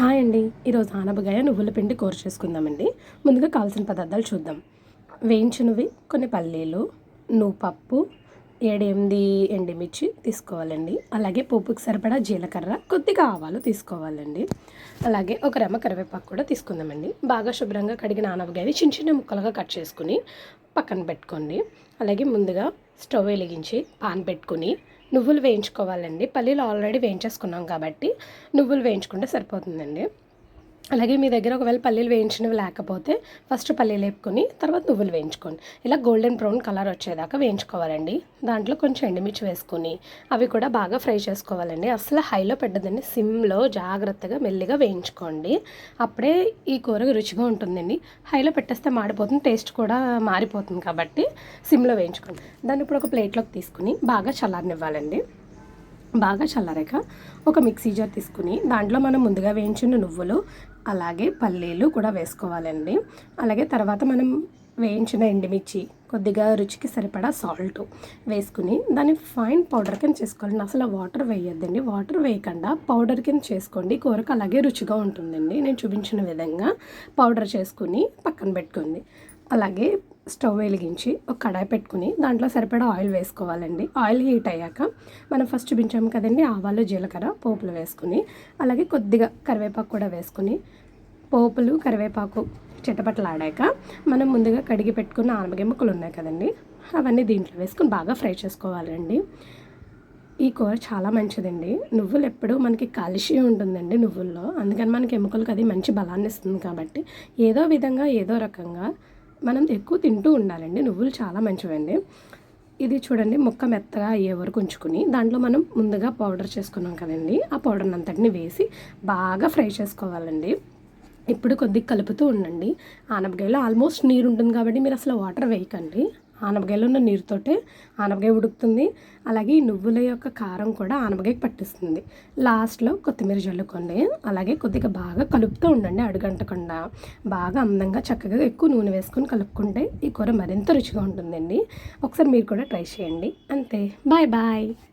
Hi అండి. ఈరోజు ఆనపకాయ నువ్వుల పిండి కూర చేసుకుందామండి. ముందుగా కావాల్సిన పదార్థాలు చూద్దాం. వేయించినవి కొన్ని పల్లీలు నువ్వు పప్పు ఏడు ఏడెనిమిది ఎండిమిర్చి తీసుకోవాలండి. అలాగే పోపుకి సరిపడా జీలకర్ర కొద్దిగా ఆవాలు తీసుకోవాలండి. అలాగే ఒక రెమ్మ కరివేపాకు కూడా తీసుకుందామండి. బాగా శుభ్రంగా కడిగిన ఆనపకాయని చిన్న చిన్న ముక్కలుగా కట్ చేసుకుని పక్కన పెట్టుకోండి. అలాగే ముందుగా స్టవ్ వెలిగించి పాన్ పెట్టుకుని నువ్వులు వేయించుకోవాలండి. పల్లీలు ఆల్రెడీ వేయించేసుకున్నాం కాబట్టి నువ్వులు వేయించుకుంటే సరిపోతుందండి. అలాగే మీ దగ్గర ఒకవేళ పల్లీలు వేయించినవి లేకపోతే ఫస్ట్ పల్లీలు వేపుకొని తర్వాత నువ్వులు వేయించుకోండి. ఇలా గోల్డెన్ బ్రౌన్ కలర్ వచ్చేదాకా వేయించుకోవాలండి. దాంట్లో కొంచెం ఎండుమిర్చి వేసుకొని అవి కూడా బాగా ఫ్రై చేసుకోవాలండి. అసలు హైలో పెట్టదండి. సిమ్లో జాగ్రత్తగా మెల్లిగా వేయించుకోండి. అప్పుడే ఈ కూర రుచిగా ఉంటుందండి. హైలో పెట్టేస్తే మాడిపోతుంది టేస్ట్ కూడా మారిపోతుంది కాబట్టి సిమ్లో వేయించుకోండి. దాన్ని ఇప్పుడు ఒక ప్లేట్లోకి తీసుకుని బాగా చల్లారనివ్వాలండి. బాగా చల్లారాక ఒక మిక్సీ జార్ తీసుకుని దాంట్లో మనం ముందుగా వేయించిన నువ్వులు అలాగే పల్లీలు కూడా వేసుకోవాలండి. అలాగే తర్వాత మనం వేయించిన ఎండుమిర్చి కొద్దిగా రుచికి సరిపడా సాల్ట్ వేసుకుని దాన్ని ఫైన్ పౌడర్ కింద చేసుకోవాలండి. అసలు వాటర్ వేయొద్దండి. వాటర్ వేయకుండా పౌడర్ కింద చేసుకోండి. కూరకు అలాగే రుచిగా ఉంటుందండి. నేను చూపించిన విధంగా పౌడర్ చేసుకుని పక్కన పెట్టుకోండి. అలాగే స్టవ్ వెలిగించి ఒక కడాయి పెట్టుకుని దాంట్లో సరిపడా ఆయిల్ వేసుకోవాలండి. ఆయిల్ హీట్ అయ్యాక మనం ఫస్ట్ చూపించాము కదండి ఆవాలు జీలకర్ర పోపులు వేసుకుని అలాగే కొద్దిగా కరివేపాకు కూడా వేసుకుని పోపులు కరివేపాకు చిట్టపట్టలాడాక మనం ముందుగా కడిగి పెట్టుకున్న ఆనపకాయ ముక్కలు ఉన్నాయి కదండి అవన్నీ దీంట్లో వేసుకుని బాగా ఫ్రై చేసుకోవాలండి. ఈ కూర చాలా మంచిదండి. నువ్వులు ఎప్పుడు మనకి కాలుష్యం ఉంటుందండి నువ్వుల్లో. అందుకని మనకి ఎముకలకు అది మంచి బలాన్ని ఇస్తుంది కాబట్టి ఏదో విధంగా ఏదో రకంగా మనం ఎక్కువ తింటూ ఉండాలండి. నువ్వులు చాలా మంచివండి. ఇది చూడండి ముక్క మెత్తగా అయ్యే వరకు ఉంచుకుని దాంట్లో మనం ముందుగా పౌడర్ చేసుకున్నాం కదండి. ఆ పౌడర్ని అంతటిని వేసి బాగా ఫ్రై చేసుకోవాలండి. ఇప్పుడు కొద్దిగా కలుపుతూ ఉండండి. ఆనపకాయలో ఆల్మోస్ట్ నీరు ఉంటుంది కాబట్టి మీరు అసలు వాటర్ వేయకండి. ఆనపకాయలో ఉన్న నీరుతోటే ఆనపకాయ ఉడుకుతుంది. అలాగే ఈ నువ్వుల యొక్క కారం కూడా ఆనపకాయకి పట్టిస్తుంది. లాస్ట్లో కొత్తిమీర జల్లుకోండి అలాగే కొద్దిగా బాగా కలుపుతూ ఉండండి అడుగంటకుండా. బాగా అందంగా చక్కగా ఎక్కువ నూనె వేసుకొని కలుపుకుంటే ఈ కూర మరింత రుచిగా ఉంటుందండి. ఒకసారి మీరు కూడా ట్రై చేయండి. అంతే. Bye bye.